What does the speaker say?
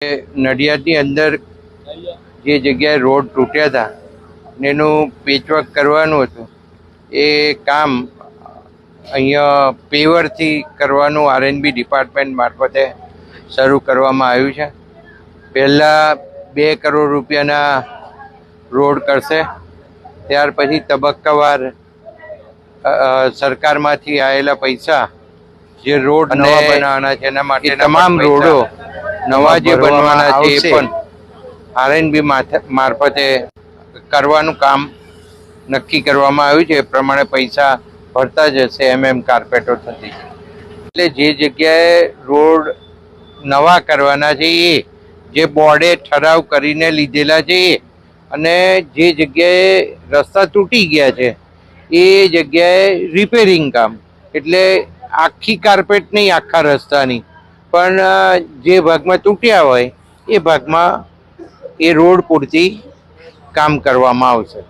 નડિયાદની અંદર જે જગ્યાએ રોડ તૂટ્યા હતા ને એનું પેચવર્ક કરવાનું હતું એ કામ અહીંયા પેવરથી કરવાનું આરએનબી ડિપાર્ટમેન્ટ મારફતે શરૂ કરવામાં આવ્યું છે. પહેલાં બે કરોડ રૂપિયાના રોડ કરશે ત્યાર પછી તબક્કાવાર સરકારમાંથી આવેલા પૈસા જે રોડ નવા બનાવવાના છે એના માટે તમામ રોડો નવા જે બનવાના છે એ પણ આરએનબી મારફતે કરવાનું કામ નક્કી કરવામાં આવ્યું છે. એ પ્રમાણે પૈસા ભરતા જશે એમ એમ કાર્પેટો થતી. એટલે જે જગ્યાએ રોડ નવા કરવાના છે એ જે બોર્ડે ઠરાવ કરીને લીધેલા છે એ અને જે જગ્યાએ રસ્તા તૂટી ગયા છે એ જગ્યાએ રિપેરિંગ કામ. એટલે આખી કાર્પેટ નહીં આખા રસ્તાની. પણ જે ભાગમાં તૂટ્યા હોય એ ભાગમાં એ રોડ પૂરતી કામ કરવામાં આવશે.